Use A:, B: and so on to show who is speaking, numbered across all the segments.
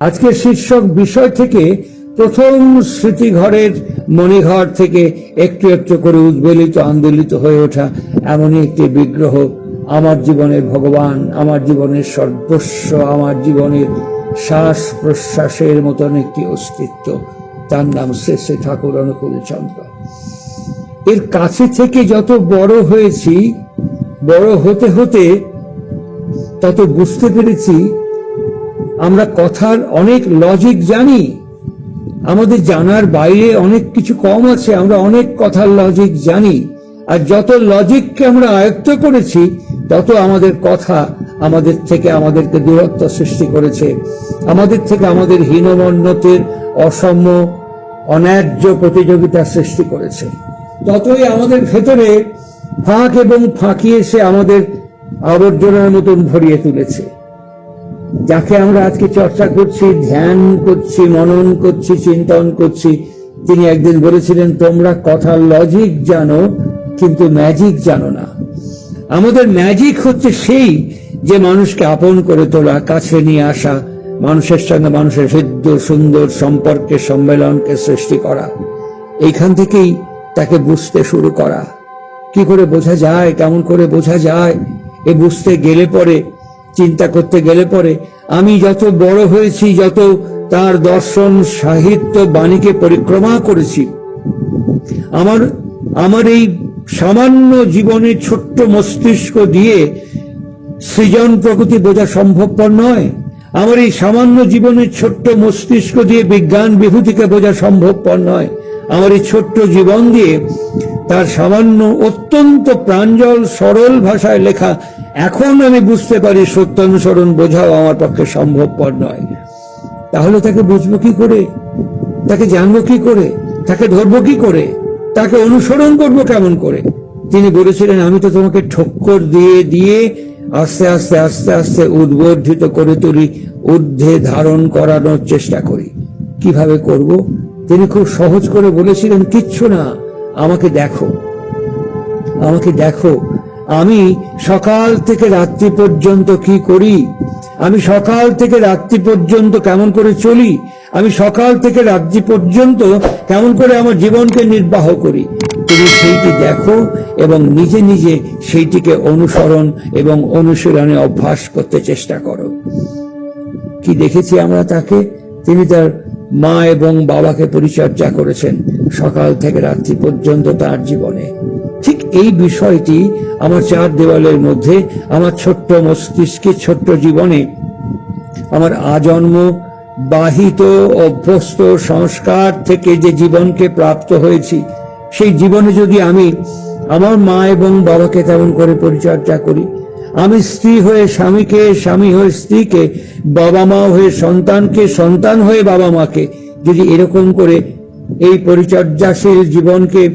A: আজকের শীর্ষক বিষয় থেকে প্রথম স্মৃতিঘরের মণিঘর থেকে একটু একটু করে উদ্বেলিত, আন্দোলিত হয়ে ওঠা এমনই একটি বিগ্রহ। আমার জীবনের ভগবান, আমার জীবনের সর্বস্ব, আমার জীবনের শ্বাস প্রশ্বাসের মতন একটি অস্তিত্ব। তার নাম শ্রী শ্রী ঠাকুর অনুকূল চন্দ্র। এর কাছে থেকে যত বড় হয়েছি, বড় হতে হতে তত বুঝতে পেরেছি আমরা কথার অনেক লজিক জানি। আমাদের জানার বাইরে অনেক কিছু কম আছে, আমরা অনেক কথার লজিক জানি। আর যত লজিককে আমরা আয়ত্ত করেছি, তত আমাদের কথা আমাদের থেকে আমাদেরকে দূরত্ব সৃষ্টি করেছে। আমাদের থেকে আমাদের হীনমন্যতের অসম্য অন্যায্য প্রতিযোগিতা সৃষ্টি করেছে। ততই আমাদের ভেতরে ফাঁক এবং ফাঁকি এসে আমাদের আবর্জনার মতন ভরিয়ে তুলেছে। যাকে আমরা আজকে চর্চা করছি, ধ্যান করছি, মনন করছি, চিন্তন করছি, তিনি একদিন বলেছিলেন, তোমরা কথার লজিক জানো, কিন্তু ম্যাজিক জানো না। আমাদের ম্যাজিক হচ্ছে সেই যে মানুষকে আপন করে তোলা, কাছে নিয়ে আসা, মানুষের সঙ্গে মানুষের হৃদ্য, সুন্দর সম্পর্কে, সম্মেলনকে সৃষ্টি করা। এইখান থেকেই তাকে বুঝতে শুরু করা। কি করে বোঝা যায়, কেমন করে বোঝা যায়? এ বুঝতে গেলে পরে চিন্তা করতে গেলে পরে আমি যত বড় হয়েছি, যত তার দর্শন সাহিত্য বাণীকে পরিক্রমা করেছি, আমার আমার এই সামান্য জীবনের ছোট্ট মস্তিষ্ক দিয়ে সৃজন প্রকৃতি বোঝা সম্ভবপর নয়। আমার এই সামান্য জীবনের ছোট্ট মস্তিষ্ক দিয়ে বিজ্ঞান বিভূতিকে বোঝা সম্ভবপর নয়। আমার এই ছোট্ট জীবন দিয়ে তার সামান্য অত্যন্ত প্রাঞ্জল সরল ভাষায় লেখা, এখন আমি বুঝতে পারি সত্যানুসরণ বোঝাও আমার পক্ষে সম্ভবপর নয়। তাহলে তাকে বুঝব কি করে? তাকে জানব কি করে? তাকে ধরবো কি করে? তাকে অনুসরণ করব কেমন করে? তিনি বলেছিলেন, আমি তো তোমাকে ঠক্কর দিয়ে দিয়ে আস্তে আস্তে আস্তে আস্তে উদ্বর্ধিত করে তুলি, ঊর্ধ্বে ধারণ করানোর চেষ্টা করি। কীভাবে করব? তিনি খুব সহজ করে বলেছিলেন, কিচ্ছু না, আমাকে দেখো। আমাকে দেখো, আমি সকাল থেকে রাত্রি পর্যন্ত কি করি? আমি সকাল থেকে রাত্রি পর্যন্ত কেমন করে চলি? আমি সকাল থেকে রাত্রি পর্যন্ত কেমন করে আমার জীবনকে নির্বাহ করি? তুমি সেইটি দেখো এবং নিজে নিজে সেইটিকে অনুসরণ এবং অনুশীলনে অভ্যাস করতে চেষ্টা করো। কি দেখেছি আমরা তাকে? তিনি তার মা এবং বাবাকে পরিচর্যা করেছেন সকাল থেকে রাত্রি পর্যন্ত তার জীবনে। ঠিক এই বিষয়টি আমার চার দেওয়ালের মধ্যে, আমার ছোট্ট মস্তিষ্কের ছোট্ট জীবনে আমার আজন্ম বাহিত অভ্যস্ত সংস্কার থেকে যে জীবনকে প্রাপ্ত হয়েছি, সেই জীবনে যদি আমি আমার মা এবং বাবাকে তেমন করে পরিচর্যা করি আমি স্ত্রী হয়ে স্বামীকে, স্বামী হয়ে স্ত্রীকে বাবা মা হয়ে সন্তানকে, সন্তান হয়ে বাবা মাকে যদি এরকম করে এই পরিচর্যাশীল জীবনকে,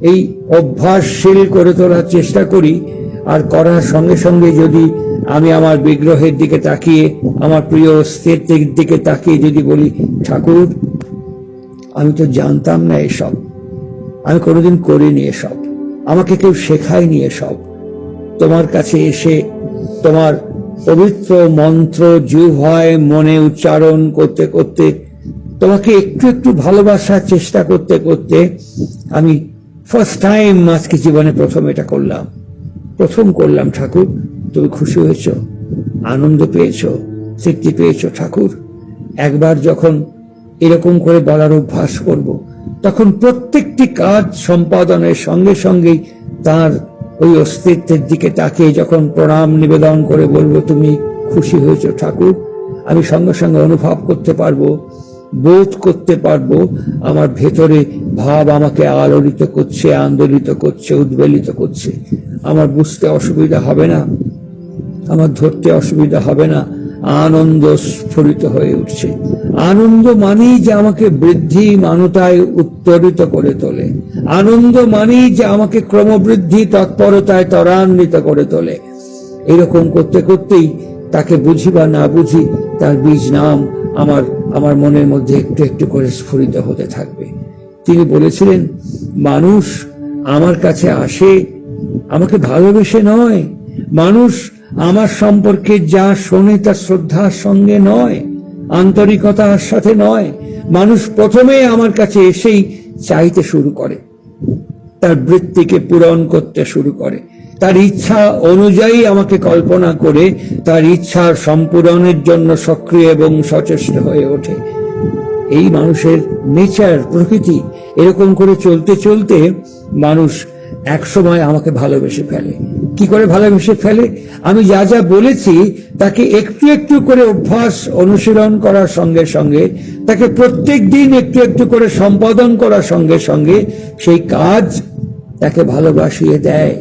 A: এই অভ্যাসশীল করে তোলার চেষ্টা করি, আর করার সঙ্গে সঙ্গে যদি আমি আমার বিগ্রহের দিকে তাকিয়ে, আমার প্রিয় অস্তিত্বের দিকে তাকিয়ে যদি বলি, ঠাকুর, আমি তো জানতাম না এসব। আমি কোনোদিন করিনি এসব। আমাকে কেউ শেখায়নি এসব। তোমার কাছে এসে তোমার পবিত্র মন্ত্র জিহ্বায় মনে উচ্চারণ করতে করতে, তোমাকে একটু একটু ভালোবাসার চেষ্টা করতে করতে আমি ফার্স্ট টাইম আজকে জীবনে প্রথম এটা করলাম। প্রথম করলাম ঠাকুর, তুমি খুশি হয়েছ, আনন্দ পেয়েছ, তৃপ্তি পেয়েছ ঠাকুর। একবার যখন এরকম করে বলার অভ্যাস করব, তখন প্রত্যেকটি কাজ সম্পাদনের সঙ্গে সঙ্গেই তার ওই অস্তিত্বের দিকে তাকিয়ে যখন প্রণাম নিবেদন করে বলব, তুমি খুশি হয়েছ ঠাকুর, আমি সঙ্গে সঙ্গে অনুভব করতে পারব, বোধ করতে পারব, আমার ভেতরে ভাব আমাকে আলোড়িত করছে, আন্দোলিত করছে, উদ্বেলিত করছে। আমার বুঝতে অসুবিধা হবে না, আমার ধরতে অসুবিধা হবে না আনন্দ স্ফুরিত হয়ে উঠছে। আনন্দ মানেই যে আমাকে বৃদ্ধি মানতায় উত্তরিত করে তোলে। আনন্দ মানেই যে আমাকে ক্রমবৃদ্ধি, তৎপরতায় ত্বরান্বিত করে তোলে। এরকম করতে করতেই তাকে বুঝি বা না বুঝি তার বীজ নাম আমার আমার মনের মধ্যে একটু একটু করে স্ফুরিত হতে থাকবে। তিনি বলেছিলেন, মানুষ আমার কাছে আসে, আমাকে ভালোবেসে নয়। মানুষ আমার সম্পর্কে যা শোনে তা শ্রদ্ধার সঙ্গে নয়, আন্তরিকতার সাথে নয়। মানুষ প্রথমে আমার কাছে এসেই চাইতে শুরু করে। তার বৃত্তিকে পূরণ করতে শুরু করে। তার ইচ্ছা অনুযায়ী আমাকে কল্পনা করে তার ইচ্ছার সম্পূরণের জন্য সক্রিয় এবং সচেষ্ট হয়ে ওঠে। এই মানুষের নেচার, প্রকৃতি, এরকম করে চলতে চলতে মানুষ এক সময় আমাকে ভালোবেসে ফেলে। কি করে ভালোবেসে ফেলে? আমি যা যা বলেছি, তাকে একটু একটু করে অভ্যাস অনুশীলন করার সঙ্গে সঙ্গে, তাকে প্রত্যেক দিন একটু একটু করে সম্পাদন করার সঙ্গে সঙ্গে সেই কাজ তাকে ভালোবাসিয়ে দেয়।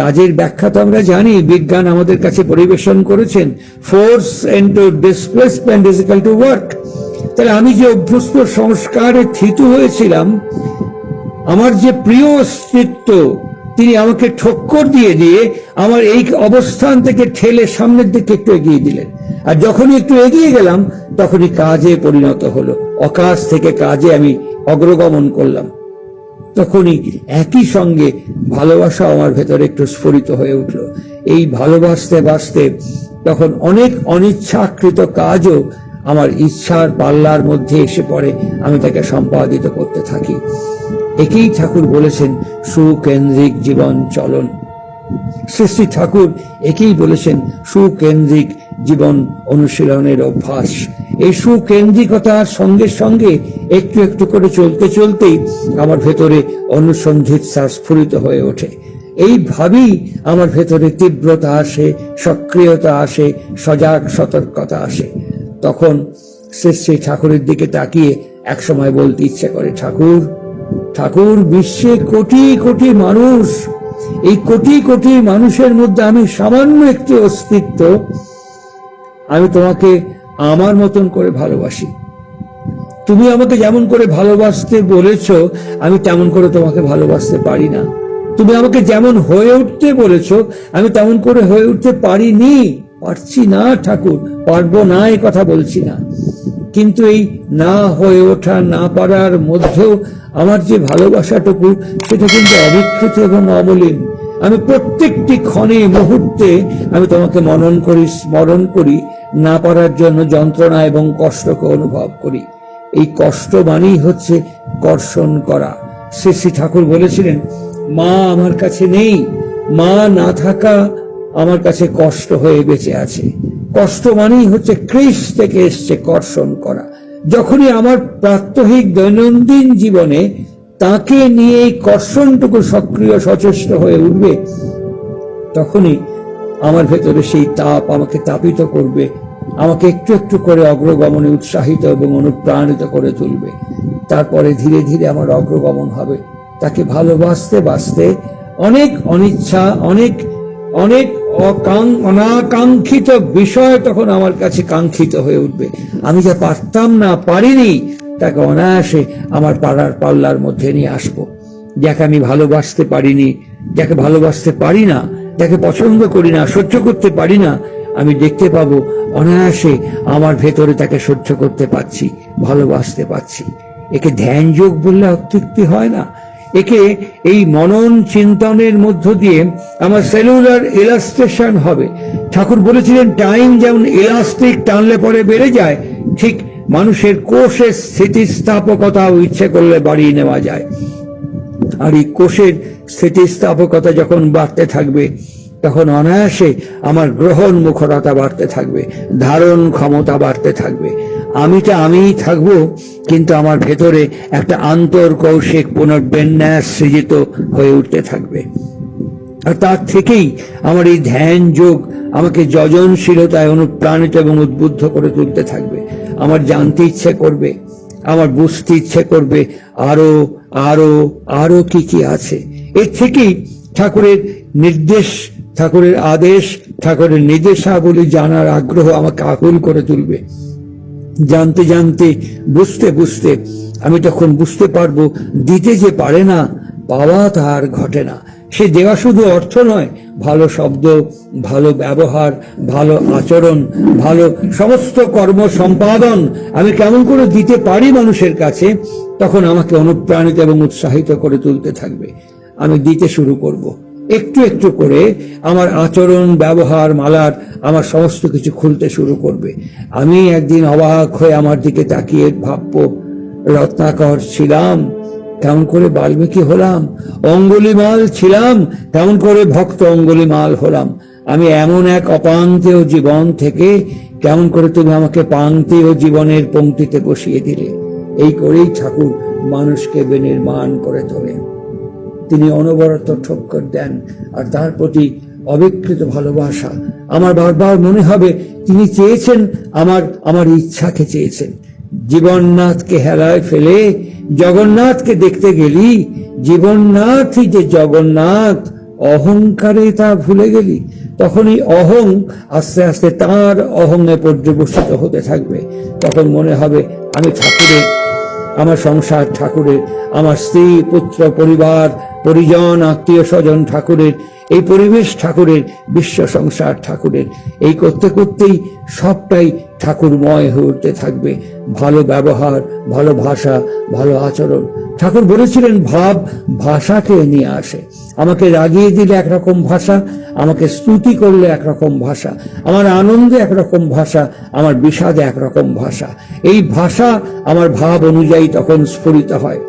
A: কাজের ব্যাখ্যা তো আমরা জানি, বিজ্ঞান আমাদের কাছে পরিবেশন করেছেন force into displacement is equal to work তাহলে আমি যে অভ্যস্ত সংস্কারে থিতু হয়েছিলাম, আমার যে প্রিয় অস্তিত্ব তিনি আমাকে ঠক্কর দিয়ে দিয়ে আমার এই অবস্থান থেকে ঠেলে সামনের দিকে একটু এগিয়ে দিলেন। আর যখনই একটু এগিয়ে গেলাম, তখনই কাজে পরিণত হলো। অকাজ থেকে কাজে আমি অগ্রগমন করলাম। তখনই একই সঙ্গে ভালোবাসা আমার ভেতরে একটু স্ফুরিত হয়ে উঠল। এই ভালোবাসতে বাসতে তখন অনেক অনিচ্ছাকৃত কাজও আমার ইচ্ছার পাল্লার মধ্যে এসে পড়ে। আমি তাকে সম্পাদিত করতে থাকি। একেই ঠাকুর বলেছেন, সুকেন্দ্রিক জীবন চলন। শ্রী ঠাকুর একেই বলেছেন, সুকেন্দ্রিক জীবন অনুশীলনের অভ্যাস। এই সুকেন্দ্রিকতার সঙ্গে সঙ্গে একটু একটু করে চলতে চলতেই আমার ভেতরে অনুসন্ধিৎসা স্ফুরিত হয়ে ওঠে। এইভাবেই আমার ভেতরে তীব্রতা আসে, সক্রিয়তা আসে, সজাগ সতর্কতা আসে। তখন শ্রী শ্রী ঠাকুরের দিকে তাকিয়ে একসময় বলতে ইচ্ছে করে, ঠাকুর ঠাকুর বিশ্বে কোটি কোটি মানুষ। এই কোটি কোটি মানুষের মধ্যে আমি সামান্য একটি অস্তিত্ব। আমি তোমাকে আমার মতন করে ভালোবাসি। তুমি আমাকে যেমন করে ভালোবাসতে বলেছ, আমি তেমন করে তোমাকে ভালোবাসতে পারি না। তুমি আমাকে যেমন হয়ে উঠতে বলেছ, আমি তেমন করে হয়ে উঠতে পারিনি। পারছি না ঠাকুর, পারব না এই কথা বলছি না। কিন্তু এই না হয়ে ওঠা, না পারার মধ্যেও আমার যে ভালোবাসাটুকু, সেটা কিন্তু অবিকৃত এবং অবলীন। আমি প্রত্যেকটি ক্ষণে, মুহূর্তে আমি তোমাকে মনন করি, স্মরণ করি, না পারার জন্য যন্ত্রণা এবং কষ্টকে অনুভব করি। এই কষ্ট মানেই হচ্ছে কর্ষণ করা। শ্রী শ্রী ঠাকুর বলেছিলেন, মা আমার কাছে নেই, মা না থাকা আমার কাছে কষ্ট হয়ে বেঁচে আছে। কষ্ট মানেই হচ্ছে ক্রিস থেকে এসছে কর্ষণ করা। যখনই আমার প্রাত্যহিক দৈনন্দিন জীবনে তাকে নিয়ে এই কর্ষণটুকু সক্রিয়, সচেষ্ট হয়ে উঠবে, তখনই আমার ভেতরে সেই তাপ আমাকে তাপিত করবে, আমাকে একটু একটু করে অগ্রগমনে উৎসাহিত এবং অনুপ্রাণিত করে তুলবে। তারপরে ধীরে ধীরে আমার অগ্রগমন হবে। তাকে ভালোবাসতে, বাসতে অনেক অনিচ্ছা, অনেক অনেক অনাকাঙ্ক্ষিত বিষয় তখন আমার কাছে কাঙ্ক্ষিত হয়ে উঠবে। আমি যা পারতাম না, পারিনি, তাকে অনায়াসে আমার পাড়ার পাল্লার মধ্যে নিয়ে আসব। যাকে আমি ভালোবাসতে পারিনি, যাকে ভালোবাসতে পারি না, যাকে পছন্দ করি না, সহ্য করতে পারি না, আমি দেখতে পাবো অনায়াসে আমার ভেতরে তাকে সহ্য করতে পারছি, ভালোবাসতে পারছি। একে ধ্যান যোগ বললে অত্যুক্তি হয় না। একে এই মনন চিন্তনের মধ্য দিয়ে আমার সেলুলার ইলাস্ট্রেশন হবে। ঠাকুর বলেছিলেন টাইম যেমন ইলাস্টিক টানলে পরে বেড়ে যায়, ঠিক মানুষের কোষের স্থিতিস্থাপকতাও ইচ্ছে করলে বাড়িয়ে নেওয়া যায়। আর এই কোষের স্থিতিস্থাপকতা যখন বাড়তে থাকবে, তখন অনায়াসে আমার গ্রহণ মুখরতা বাড়তে থাকবে, ধারণ ক্ষমতা বাড়তে থাকবে। আমিটা আমিই থাকব, কিন্তু আমার ভেতরে একটা আন্তর্কৌশিক পুনর্বিন্যাস সৃজিত হয়ে উঠতে থাকবে। আর তার থেকেই আমার এই ধ্যান যোগ আমাকে যজনশীলতায় অনুপ্রাণিত এবং উদ্বুদ্ধ করে তুলতে থাকবে। আমার জানতে ইচ্ছে করবে, আমার বুঝতে ইচ্ছে করবে আরও আরও আরও কি কি আছে। এর থেকেই ঠাকুরের নির্দেশ, ঠাকুরের আদেশ, ঠাকুরের নির্দেশাবলী জানার আগ্রহ আমাকে আকুল করে তুলবে। জানতে জানতে, বুঝতে বুঝতে, আমি তখন বুঝতে পারব, দিতে যে পারে না, পাওয়া তার ঘটে না। সে দেওয়া শুধু অর্থ নয়, ভালো শব্দ, ভালো ব্যবহার, ভালো আচরণ, ভালো সমস্ত কর্ম সম্পাদন, আমি কেমন করে দিতে পারি মানুষের কাছে, তখন আমাকে অনুপ্রাণিত এবং উৎসাহিত করে তুলতে থাকবে। আমি দিতে শুরু করব। একটু একটু করে আমার আচরণ, ব্যবহার, মালার আমার সমস্ত কিছু খুলতে শুরু করবে। আমি একদিন অবাক হয়ে আমার দিকে তাকিয়ে ভাববো, রত্নাকর ছিলাম, কেমন করে বাল্মীকি হলাম, অঙ্গুলিমাল ছিলাম তেমন করে ভক্ত অঙ্গুলিমাল হলাম। আমি এমন এক অপান্তেয় জীবন থেকে কেমন করে তুমি আমাকে পান্তেয় জীবনের পংক্তিতে বসিয়ে দিলে। এই করেই ঠাকুর মানুষকে বেনির্মাণ করে তোলেন। তিনি অনবরত ঠক্কর দেন আর তার প্রতি অবিকৃত ভালোবাসা। আমার বারবার মনে হবে তিনি চেয়েছেন আমার আমার ইচ্ছাকে চেয়েছেন। জীবননাথকে হেলায় ফেলে জগন্নাথকে দেখতে গেলি, জীবননাথই যে জগন্নাথ, অহংকারে তা ভুলে গেলি। তখনই অহং আস্তে আস্তে তার অহংয়ে পর্যবসিত হতে থাকবে। তখন মনে হবে আমি ঠাকুরের আমার সংসার ঠাকুরের, আমার স্ত্রী, পুত্র, পরিবার, পরিজন, আত্মীয় স্বজন ঠাকুরের, এই পরিবেশ ঠাকুরের, বিশ্ব সংসার ঠাকুরের, এই করতে করতেই সবটাই ঠাকুরময় হয়ে উঠতে থাকবে। ভালো ব্যবহার, ভালো ভাষা, ভালো আচরণ। ঠাকুর বলেছিলেন, ভাব ভাষাকে নিয়ে আসে। আমাকে রাগিয়ে দিলে একরকম ভাষা, আমাকে স্তুতি করলে একরকম ভাষা, আমার আনন্দে একরকম ভাষা, আমার বিষাদে একরকম ভাষা। এই ভাষা আমার ভাব অনুযায়ী তখন স্ফুরিত হয়।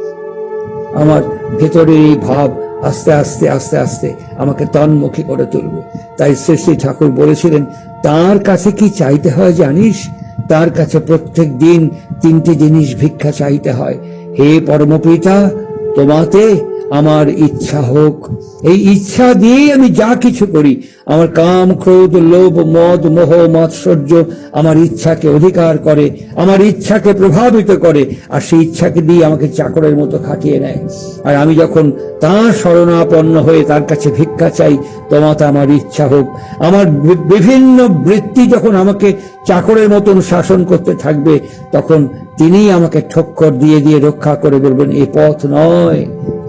A: আমার ভেতরে এই ভাব আস্তে আস্তে আস্তে আস্তে আমাকে তন্মুখী করে তুলবে। তাই শ্রী ঠাকুর বলেছিলেন, তার কাছে কি চাইতে হয় জানিস? তার কাছে প্রত্যেক দিন তিনটি জিনিস ভিক্ষা চাইতে হয়। হে পরমপিতা, তোমাতে আমার ইচ্ছা হোক। এই ইচ্ছা দিয়েই আমি যা কিছু করি, আমার কাম, ক্রোধ, লোভ, মদ, মোহ, মাৎসর্য আমার ইচ্ছাকে অধিকার করে, আমার ইচ্ছাকে প্রভাবিত করে, আর সেই ইচ্ছাকে দিয়ে আমাকে চাকরের মতো খাটিয়ে নেয়। আর আমি যখন তার শরণাপন্ন হয়ে তার কাছে ভিক্ষা চাই, তোমাতে আমার ইচ্ছা হোক। আমার বিভিন্ন বৃত্তি যখন আমাকে চাকরের মতন শাসন করতে থাকবে, তখন তিনিই আমাকে ঠক্কর দিয়ে দিয়ে রক্ষা করে বলবেন এ পথ নয়,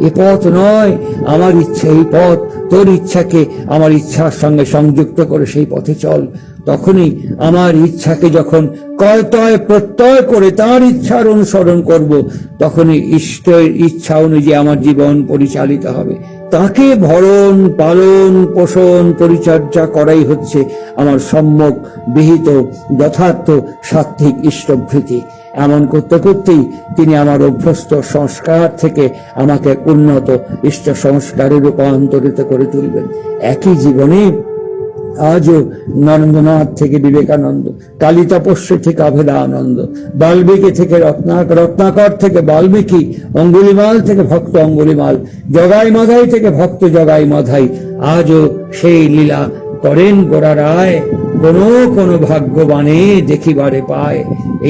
A: এ পথ নয়, আমার ইচ্ছা এই পথ, তোর ইচ্ছাকে আমার ইচ্ছার সঙ্গে সংযুক্ত করে সেই পথে চল। তখনই আমার ইচ্ছাকে যখন কয়তয় প্রত্যয় করে তার ইচ্ছার অনুসরণ করব, তখনই ইষ্টের ইচ্ছা অনুযায়ী আমার জীবন পরিচালিত হবে। তাকে ভরণ, পালন, পোষণ, পরিচর্যা করাই হচ্ছে আমার সম্যক, বিহিত, যথার্থ সাত্বিক ইষ্টভৃতি। এমন করতে করতেই তিনি আমার অভ্যস্ত সংস্কার থেকে আমাকে উন্নত ইষ্ট সংস্কারে রূপান্তরিত করে তুলবেন। একই জীবনে আজও নরেন্দ্রনাথ থেকে বিবেকানন্দ কালী তপস্বী থেকে আভেদানন্দ, বাল্মীকি থেকে রত্নাক, রত্নাকর থেকে বাল্মীকি, অঙ্গুলিমাল থেকে ভক্ত অঙ্গুলিমাল, জগাই মাধাই থেকে ভক্ত জগাই মাধাই, আজও সেই লীলা করেন গোড়া রায়। কোন কোন ভাগ্যবানে দেখিবারে পায়।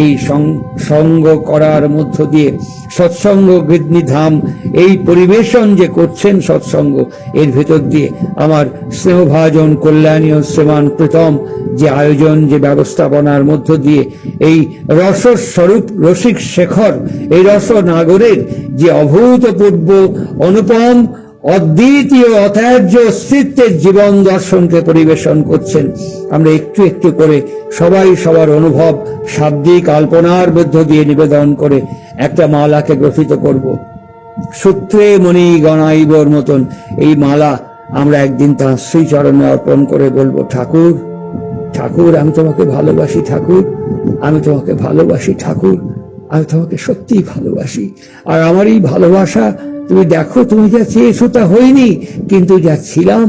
A: এই সঙ্গ করার মধ্য দিয়ে সৎসঙ্গ ধাম এই পরিবেশন যে করছেন সৎসঙ্গ, এর ভেতর দিয়ে আমার স্নেহভাজন, কল্যাণীয়, শ্রীমান প্রীতম যে আয়োজন, যে ব্যবস্থাপনার মধ্য দিয়ে এই রসস্বরূপ রসিক শেখর, এই রস নাগরের যে অভূতপূর্ব অনুপম অদ্বিতীয় অত্যার্য অস্তিত্বের জীবন দর্শনকে পরিবেশন করছেন। আমরা একটু একটু করে সবাই সবার অনুভব, শাব্দিক আল্পনার মধ্য দিয়ে নিবেদন করে একটা মালাকে গ্রথিত করব। সূত্রে মণি গণাইবর মতন এই মালা আমরা একদিন তাঁর শ্রীচরণে অর্পণ করে বলব, ঠাকুর ঠাকুর, আমি তোমাকে ভালোবাসি ঠাকুর, আমি তোমাকে ভালোবাসি ঠাকুর। আমি তোমাকে সত্যিই ভালোবাসি। আর আমার এই ভালোবাসা তুমি দেখো, তুমি যা চেয়েছো তা হয়নি, কিন্তু যা ছিলাম,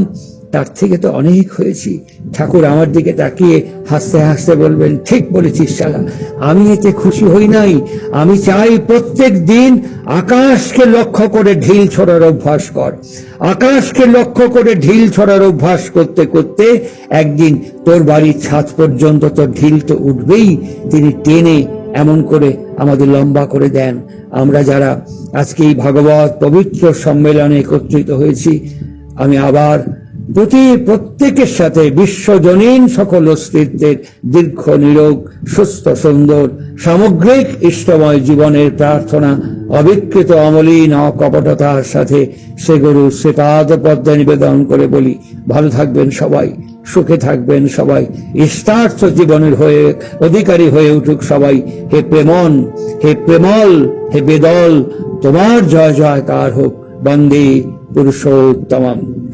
A: তার থেকে তো অনেক হয়েছি। ঠাকুর আমার দিকে তাকিয়ে হাসতে হাসতে বলবেন, ঠিক বলেছিস শালা, আমি এতে খুশি হই নাই। আমি চাই প্রত্যেক দিন আকাশকে লক্ষ্য করে ঢিল ছড়ার অভ্যাস কর। আকাশকে লক্ষ্য করে ঢিল ছড়ার অভ্যাস করতে করতে একদিন তোর বাড়ির ছাদ পর্যন্ত তোর ঢিল তো উঠবেই। তিনি টেনে এমন করে আমাদের লম্বা করে দেন। আমরা যারা আজকে এই ভগবত পবিত্র সম্মেলনে একত্রিত হয়েছি, আমি আবার প্রতি প্রত্যেকের সাথে বিশ্বজনীন সকল অস্তিত্বের দীর্ঘ, নিরোগ, সুস্থ, সুন্দর, সামগ্রিক, ইষ্টময় জীবনের প্রার্থনা, অবিকৃত অমলিন, অকপটতার সাথে সে গুরু সে পাদ পদ্মা নিবেদন করে বলি। ভালো থাকবেন সবাই। সুখে থাকবেন সবাই। ইষ্টার্থ জীবনের হয়ে, অধিকারী হয়ে উঠুক সবাই। হে প্রেমন, হে প্রেমল, হে বেদল, তোমার জয় জয়কার হোক। বন্দে পুরুষোত্তমম।